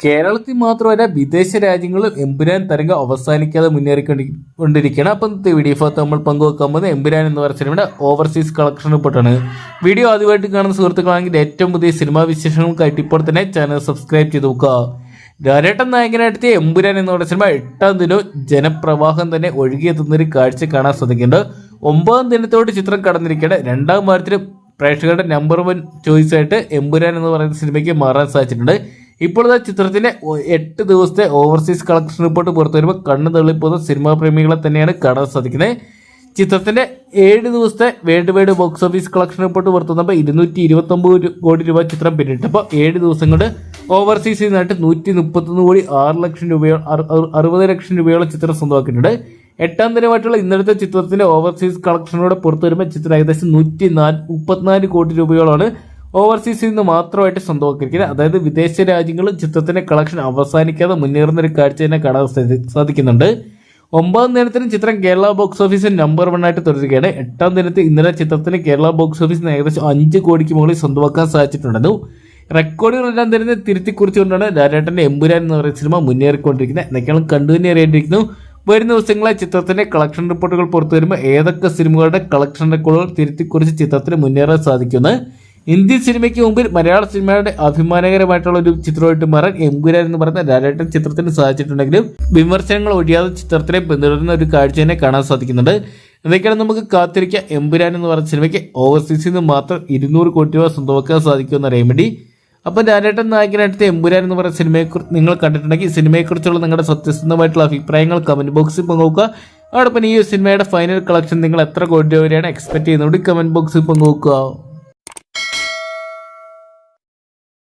കേരളത്തിൽ മാത്രമല്ല വിദേശ രാജ്യങ്ങളിൽ എമ്പുരാൻ തരംഗം അവസാനിക്കാതെ മുന്നേറിക്കൊണ്ടിരിക്കുകയാണ്. അപ്പം വീഡിയോ ഭാഗത്ത് നമ്മൾ പങ്കുവെക്കാൻ പോകുന്നത് എമ്പുരാൻ എന്ന് പറഞ്ഞ സിനിമയുടെ ഓവർസീസ് കളക്ഷൻ റിപ്പോർട്ടാണ് വീഡിയോ ആദ്യമായിട്ട് കാണുന്ന സുഹൃത്തുക്കളാണെങ്കിൽ ഏറ്റവും പുതിയ സിനിമാ വിശേഷങ്ങൾക്കായിട്ട് ഇപ്പോൾ തന്നെ ചാനൽ സബ്സ്ക്രൈബ് ചെയ്ത് നോക്കുക. രാരേട്ടൻ നായകനായിട്ടെത്തിയ എമ്പുരാൻ എന്ന് പറഞ്ഞ സിനിമ എട്ടാം ദിനവും ജനപ്രവാഹം തന്നെ ഒഴുകിയെത്തുന്നൊരു കാഴ്ച കാണാൻ സാധിക്കുന്നുണ്ട് ഒമ്പതാം ദിനത്തോട് ചിത്രം കടന്നിരിക്കേണ്ട രണ്ടാം വാരത്തിൽ പ്രേക്ഷകരുടെ നമ്പർ വൺ ചോയ്സായിട്ട് എമ്പുരാൻ എന്ന് പറയുന്ന സിനിമയ്ക്ക് മാറാൻ സാധിച്ചിട്ടുണ്ട്. ഇപ്പോഴത്തെ ചിത്രത്തിന്റെ എട്ട് ദിവസത്തെ ഓവർസീസ് കളക്ഷൻ റിപ്പോർട്ട് പുറത്തു വരുമ്പോൾ കണ്ണു തള്ളിപ്പോകുന്ന സിനിമാ പ്രേമികളെ തന്നെയാണ് കാണാൻ സാധിക്കുന്നത്. ചിത്രത്തിന്റെ ഏഴ് ദിവസത്തെ world wide box office collection report പുറത്തു വന്നപ്പോൾ ഇരുന്നൂറ്റി ഇരുപത്തി ഒമ്പത് കോടി രൂപ ചിത്രം പിന്നിട്ടപ്പോൾ ഏഴ് ദിവസം കൊണ്ട് ഓവർസീസിൽ നിന്നായിട്ട് നൂറ്റി മുപ്പത്തൊന്ന് കോടി ആറ് ലക്ഷം രൂപയോ അറു- അറു- അറുപത് ലക്ഷം രൂപയോളം ചിത്രം സ്വന്തമാക്കിയിട്ടുണ്ട്. എട്ടാം ദിനമായിട്ടുള്ള ഇന്നലത്തെ ചിത്രത്തിന്റെ ഓവർസീസ് കളക്ഷനോട് പുറത്തു വരുമ്പോൾ ചിത്രം ഏകദേശം നൂറ്റി നാല് മുപ്പത്തിനാല് കോടി രൂപയോളാണ് ഓവർസീസിൽ നിന്ന് മാത്രമായിട്ട് സ്വന്തമാക്കിയിരിക്കുന്നത് അതായത് വിദേശ രാജ്യങ്ങൾ ചിത്രത്തിന്റെ കളക്ഷൻ അവസാനിക്കാതെ മുന്നേറുന്ന ഒരു കാഴ്ച തന്നെ കാണാൻ സാധിക്കുന്നുണ്ട്. ഒമ്പതാം ദിനത്തിന് ചിത്രം കേരള ബോക്സ് ഓഫീസിൽ നമ്പർ വൺ ആയിട്ട് തുടരുകയാണ്. എട്ടാം ദിനത്തിൽ ഇന്നലെ ചിത്രത്തിന് കേരള ബോക്സ് ഓഫീസിന് ഏകദേശം അഞ്ച് കോടിക്ക് മുകളിൽ സ്വന്തമാക്കാൻ സാധിച്ചിട്ടുണ്ടെന്നു റെക്കോർഡുകളെല്ലാം തന്നെ തിരുത്തി കുറിച്ചുകൊണ്ടാണ് ലാലേട്ടന്റെ എമ്പുരാൻ എന്ന് പറയുന്ന സിനിമ മുന്നേറിക്കൊണ്ടിരിക്കുന്നത്. എന്നൊക്കെയാണ് കണ്ടു തന്നെ അറിയേണ്ടിയിരിക്കുന്നു. വരുന്ന ദിവസങ്ങളെ ചിത്രത്തിന്റെ കളക്ഷൻ റിപ്പോർട്ടുകൾ പുറത്തു വരുമ്പോൾ ഏതൊക്കെ സിനിമകളുടെ കളക്ഷൻ റെക്കോർഡുകൾ തിരുത്തി കുറിച്ച് ചിത്രത്തിന് മുന്നേറാൻ സാധിക്കുന്നത് ഇന്ത്യൻ സിനിമയ്ക്ക് മുമ്പിൽ മലയാള സിനിമയുടെ അഭിമാനകരമായിട്ടുള്ള ഒരു ചിത്രമായിട്ട് മാറാൻ എമ്പുരാൻ എന്ന് പറയുന്ന ലാലേട്ടൻ ചിത്രത്തിന് സാധിച്ചിട്ടുണ്ടെങ്കിലും വിമർശനങ്ങൾ ഒഴിയാതെ ചിത്രത്തിലെ പിന്തുടരുന്ന ഒരു കാഴ്ച തന്നെ കാണാൻ സാധിക്കുന്നുണ്ട്. എന്തൊക്കെയാണ് നമുക്ക് കാത്തിരിക്കുക. എംബുരാൻ എന്ന് പറഞ്ഞ സിനിമയ്ക്ക് ഓവർസീസിൽ നിന്ന് മാത്രം ഇരുന്നൂറ് കോടി രൂപ സ്വന്തമാക്കാൻ സാധിക്കുമെന്ന് അറിയാൻ വേണ്ടി. അപ്പോൾ ലാലേട്ടൻ നായകനായിട്ട് എമ്പുരാൻ എന്ന് പറയുന്ന സിനിമയെ നിങ്ങൾ കണ്ടിട്ടുണ്ടെങ്കിൽ സിനിമയെക്കുറിച്ചുള്ള നിങ്ങളുടെ സത്യസന്ധമായിട്ടുള്ള അഭിപ്രായങ്ങൾ കമന്റ് ബോക്സിൽ പങ്കുവെക്കുക അതോടൊപ്പം ഈ സിനിമയുടെ ഫൈനൽ കളക്ഷൻ നിങ്ങൾ എത്ര കോടി രൂപ വരെയാണ് എക്സ്പെക്ട് ചെയ്യുന്നത്? കമന്റ് ബോക്സിൽ പങ്കുവെക്കുക